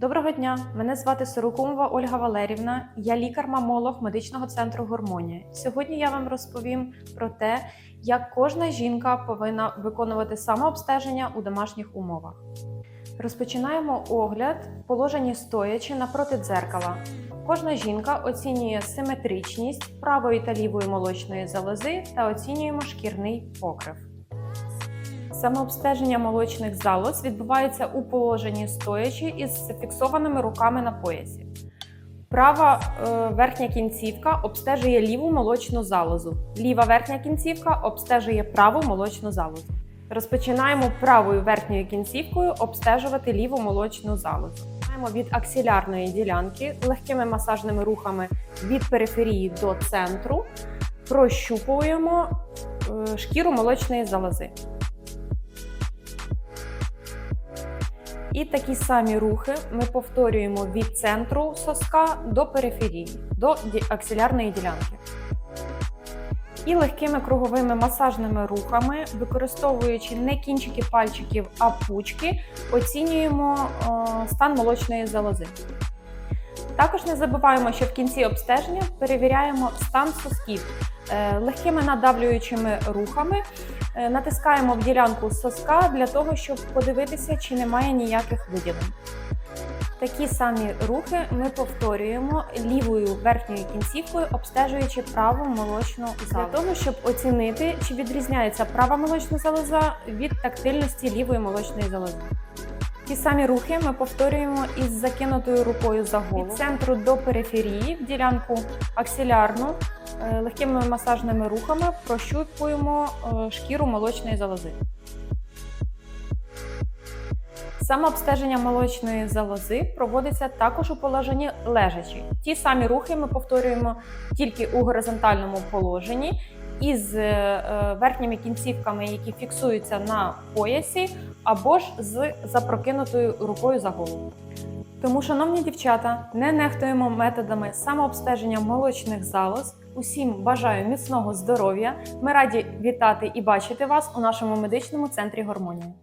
Доброго дня! Мене звати Сорокумова Ольга Валерівна. Я лікар-мамолог медичного центру Гормонія. Сьогодні я вам розповім про те, як кожна жінка повинна виконувати самообстеження у домашніх умовах. Розпочинаємо огляд, положені стоячи напроти дзеркала. Кожна жінка оцінює симетричність правої та лівої молочної залози та оцінюємо шкірний покрив. Самообстеження молочних залоз відбувається у положенні стоячи із зафіксованими руками на поясі. Права е, верхня кінцівка обстежує ліву молочну залозу. Ліва верхня кінцівка обстежує праву молочну залозу. Розпочинаємо правою верхньою кінцівкою обстежувати ліву молочну залозу. Починаємо від аксілярної ділянки легкими масажними рухами від периферії до центру. Прощупуємо е, шкіру молочної залози. І такі самі рухи ми повторюємо від центру соска до периферії, до аксилярної ділянки. І легкими круговими масажними рухами, використовуючи не кінчики пальчиків, а пучки, оцінюємо стан молочної залози. Також не забуваємо, що в кінці обстеження перевіряємо стан сосків легкими надавлюючими рухами. е, Натискаємо в ділянку соска для того, щоб подивитися, чи немає ніяких виділень. Такі самі рухи ми повторюємо лівою верхньою кінцівкою, обстежуючи праву молочну залозу. Для того, щоб оцінити, чи відрізняється права молочна залоза від тактильності лівої молочної залози. Ті самі рухи ми повторюємо із закинутою рукою за голову від центру до периферії в ділянку аксилярну. Е, Легкими масажними рухами прощупуємо е, шкіру молочної залози. Самообстеження молочної залози проводиться також у положенні лежачі. Ті самі рухи ми повторюємо тільки у горизонтальному положенні із е, верхніми кінцівками, які фіксуються на поясі, або ж з запрокинутою рукою за голову. Тому, шановні дівчата, не нехтуємо методами самообстеження молочних залоз. Усім бажаю міцного здоров'я. Ми раді вітати і бачити вас у нашому медичному центрі гормонії.